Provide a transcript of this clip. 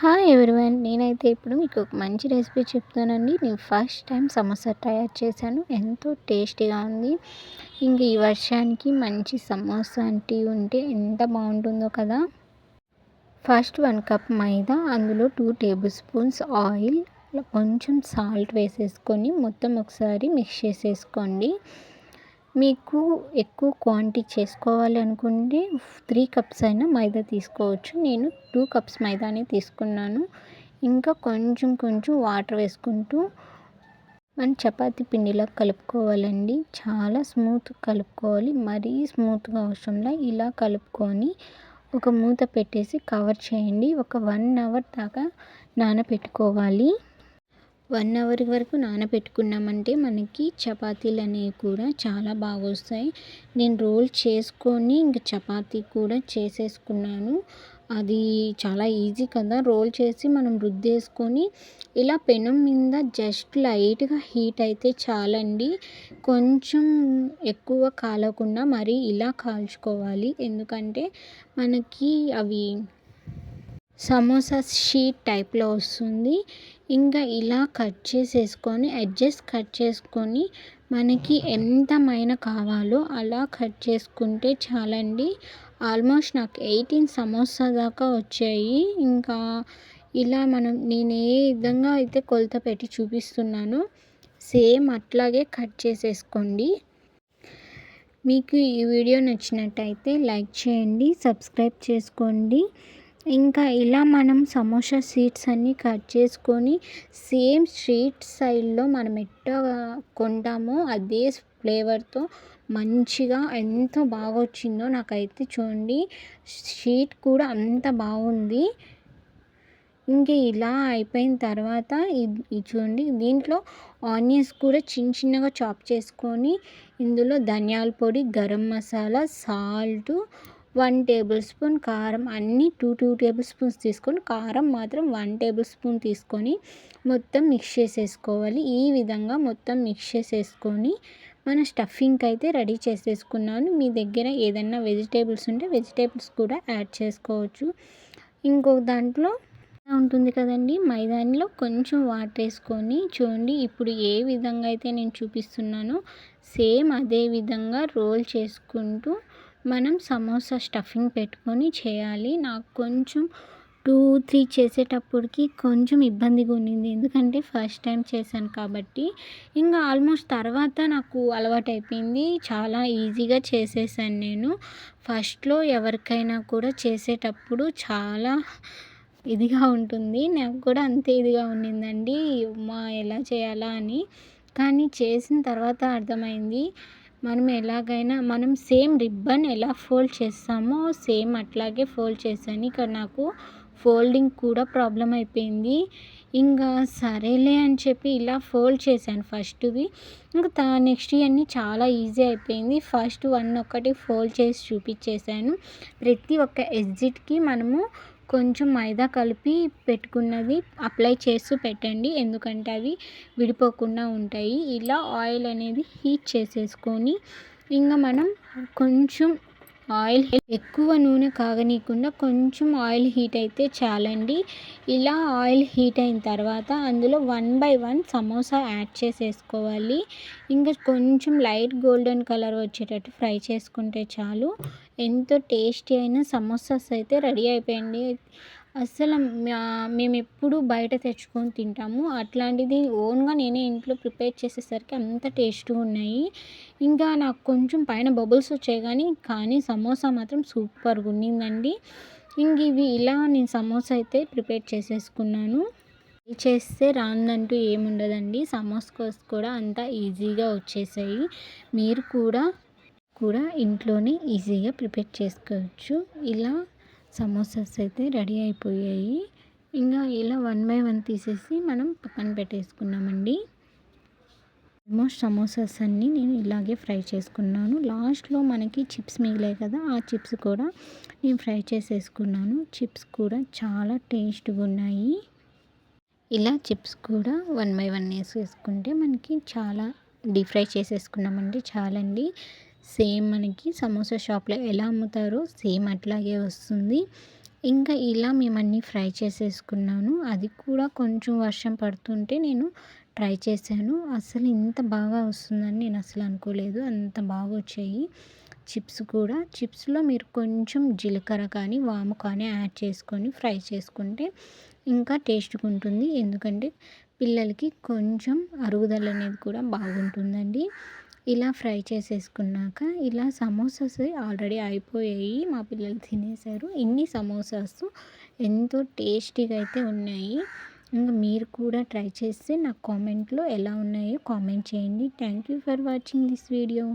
Hi everyone నేనైతే ఇప్పుడు మీకు ఒక మంచి రెసిపీ చెప్తానండి. నేను ఫస్ట్ టైం సమోసా తయారు చేశాను. ఎంతో టేస్టీగా ఉంది. ఇంక ఈ వర్షానికి మంచి సమోసా అంటే ఉంటే ఎంత బాగుంటుందో కదా. ఫస్ట్ వన్ కప్ మైదా అందులో టూ టేబుల్ స్పూన్స్ ఆయిల్ కొంచెం సాల్ట్ వేసేసుకొని మొత్తం ఒకసారి మిక్స్ చేసేసుకోండి. మీకు ఎక్కువ క్వాంటిటీ చేసుకోవాలి అనుకుంటే త్రీ కప్స్ అయినా మైదా తీసుకోవచ్చు. నేను టూ కప్స్ మైదానే తీసుకున్నాను. ఇంకా కొంచెం కొంచెం వాటర్ వేసుకుంటూ మన చపాతీ పిండిలా కలుపుకోవాలండి. చాలా స్మూత్ కలుపుకోవాలి. మరీ స్మూత్గా అవసరంలా ఇలా కలుపుకొని ఒక మూత పెట్టేసి కవర్ చేయండి. ఒక వన్ అవర్ దాకా నానబెట్టుకోవాలి వన్ అవర్ వరకు నానబెట్టుకున్నామంటే మనకి చపాతీలు అనేవి కూడా చాలా బాగా వస్తాయి నేను రోల్ చేసుకొని ఇంక చపాతీ కూడా చేసేసుకున్నాను. అది చాలా ఈజీ కదా. రోల్ చేసి మనం రుద్దేసుకొని ఇలా పెనం మీద జస్ట్ లైట్గా హీట్ అయితే చాలండి. కొంచెం ఎక్కువ కాలకుండా మరి ఇలా కాల్చుకోవాలి. ఎందుకంటే మనకి అవి సమోసా షీట్ టైప్లో వస్తుంది. ఇంకా ఇలా కట్ చేసేసుకొని ఎడ్జెస్ కట్ చేసుకొని మనకి ఎంతమైన కావాలో అలా కట్ చేసుకుంటే చాలండి. ఆల్మోస్ట్ నాకు ఎయిటీన్ సమోసా దాకా వచ్చాయి. ఇంకా ఇలా మనం నేను ఏ విధంగా అయితే కొలత పెట్టి చూపిస్తున్నానో సేమ్ అట్లాగే కట్ చేసేసుకోండి. మీకు ఈ వీడియో నచ్చినట్టయితే లైక్ చేయండి సబ్స్క్రైబ్ చేసుకోండి. ఇంకా ఇలా మనం సమోసా సీడ్స్ అన్నీ కట్ చేసుకొని సేమ్ స్ట్రీట్ సైడ్లో మనం ఎట్ట కొంటామో అదే ఫ్లేవర్తో మంచిగా ఎంత బాగా వచ్చిందో నాకైతే చూడండి. షీట్ కూడా అంత బాగుంది. ఇంకా ఇలా అయిపోయిన తర్వాత ఇది చూడండి దీంట్లో ఆనియన్స్ కూడా చిన్న చిన్నగా చాప్ చేసుకొని ఇందులో ధనియాల పొడి garam masala salt one tablespoon కారం అన్నీ టూ టూ టేబుల్ స్పూన్స్ తీసుకొని కారం మాత్రం వన్ టేబుల్ స్పూన్ తీసుకొని మొత్తం మిక్స్ చేసేసుకోవాలి. ఈ విధంగా మొత్తం మిక్స్ చేసేసుకొని మన స్టఫింగ్కి అయితే రెడీ చేసేసుకున్నాను. మీ దగ్గర ఏదైనా వెజిటేబుల్స్ ఉంటే వెజిటేబుల్స్ కూడా యాడ్ చేసుకోవచ్చు. ఇంకొక దాంట్లో ఉంటుంది కదండి మైదానిలో కొంచెం వాటర్ వేసుకొని చూడండి ఇప్పుడు ఏ విధంగా అయితే నేను చూపిస్తున్నానో సేమ్ అదే విధంగా రోల్ చేసుకుంటూ మనం సమోసా స్టఫింగ్ పెట్టుకొని చేయాలి. నాకు కొంచెం టూ త్రీ చేసేటప్పటికి కొంచెం ఇబ్బందిగా ఉండింది. ఎందుకంటే ఫస్ట్ టైం చేశాను కాబట్టి. ఇంకా ఆల్మోస్ట్ తర్వాత నాకు అలవాటు అయిపోయింది చాలా ఈజీగా చేసేసాను నేను. ఫస్ట్లో ఎవరికైనా కూడా చేసేటప్పుడు చాలా ఇదిగా ఉంటుంది. నాకు కూడా అంతే ఇదిగా ఉండిందండి. మా ఎలా చేయాలా? అని. కానీ చేసిన తర్వాత అర్థమైంది. మనం ఎలాగైనా మనం సేమ్ రిబ్బన్ ఎలా ఫోల్డ్ చేస్తామో సేమ్ అట్లాగే ఫోల్డ్ చేశాను. ఇక్కడ నాకు ఫోల్డింగ్ కూడా ప్రాబ్లం అయిపోయింది. ఇంకా సరేలే అని చెప్పి ఇలా ఫోల్డ్ చేశాను ఫస్ట్ది ఇంకా నెక్స్ట్ ఇవన్నీ చాలా ఈజీ అయిపోయింది. ఫస్ట్ వన్ ఒకటి ఫోల్డ్ చేసి చూపించేశాను. ప్రతి ఒక్క ఎగ్జిట్కి మనము కొంచెం మైదా కలిపి పెట్టుకున్నది అప్లై చేస్తూ పెట్టండి. ఎందుకంటే అవి విడిపోకుండా ఉంటాయి. ఇలా ఆయిల్ అనేది హీట్ చేసేసుకొని ఇంకా మనం కొంచెం ఆయిల్ ఎక్కువ నూనె కాగనీయకుండా కొంచెం ఆయిల్ హీట్ అయితే చాలండి. ఇలా ఆయిల్ హీట్ అయిన తర్వాత అందులో one by one samosa add చేసేసుకోవాలి. ఇంకా కొంచెం లైట్ గోల్డెన్ కలర్ వచ్చేటట్టు ఫ్రై చేసుకుంటే చాలు. ఎంతో టేస్టీ అయిన సమోసాస్ అయితే రెడీ అయిపోయింది. అస్సలు మేము ఎప్పుడు బయట తెచ్చుకొని తింటాము. అట్లాంటిది ఓన్గా నేనే ఇంట్లో ప్రిపేర్ చేసేసరికి అంత టేస్ట్గా ఉన్నాయి. ఇంకా నాకు కొంచెం పైన బబుల్స్ వచ్చాయి కానీ కానీ సమోసా మాత్రం సూపర్గా ఉండిందండి. ఇంక ఇవి ఇలా నేను సమోసా అయితే ప్రిపేర్ చేసేసుకున్నాను. చేస్తే రాందంటూ ఏముండదండి. సమోసాస్ కూడా అంతా ఈజీగా వచ్చేసాయి. మీరు కూడా కూడా ఇంట్లోనే ఈజీగా ప్రిపేర్ చేసుకోవచ్చు. ఇలా సమోసాస్ అయితే రెడీ అయిపోయాయి. ఇంకా ఇలా వన్ బై వన్ తీసేసి మనం పక్కన పెట్టేసుకున్నామండి. ఆల్మోస్ట్ సమోసాస్ అన్నీ నేను ఇలాగే ఫ్రై చేసుకున్నాను. లాస్ట్లో మనకి చిప్స్ మిగిలాయి కదా ఆ చిప్స్ కూడా నేను ఫ్రై చేసేసుకున్నాను. చిప్స్ కూడా చాలా టేస్ట్గా ఉన్నాయి. ఇలా చిప్స్ కూడా వన్ బై వన్ వేసేసుకుంటే మనకి చాలా డీప్ ఫ్రై చేసేసుకున్నామండి చాలండి. సేమ్ మనకి సమోసా షాప్లో ఎలా అమ్ముతారో సేమ్ అట్లాగే వస్తుంది. ఇంకా ఇలా మేము అన్నీ ఫ్రై చేసేసుకున్నాను. అది కూడా కొంచెం వర్షం పడుతుంటే నేను ట్రై చేశాను. అసలు ఇంత బాగా వస్తుందని నేను అసలు అనుకోలేదు. అంత బాగా వచ్చాయి చిప్స్ కూడా. చిప్స్లో మీరు కొంచెం జీలకర్ర కానీ వాము కానీ యాడ్ చేసుకొని ఫ్రై చేసుకుంటే ఇంకా టేస్ట్గా ఉంటుంది. ఎందుకంటే పిల్లలకి కొంచెం అరుగుదల అనేది కూడా బాగుంటుందండి. ఇలా ఫ్రై చేసేసుకున్నాక ఇలా సమోసాస్ ఆల్రెడీ అయిపోయాయి. మా పిల్లలు తినేశారు. ఇన్ని సమోసాస్ ఎంతో టేస్టీగా అయితే ఉన్నాయి. ఇంకా మీరు కూడా ట్రై చేస్తే నా కామెంట్లో ఎలా ఉన్నాయో కామెంట్ చేయండి. Thank you for watching this video.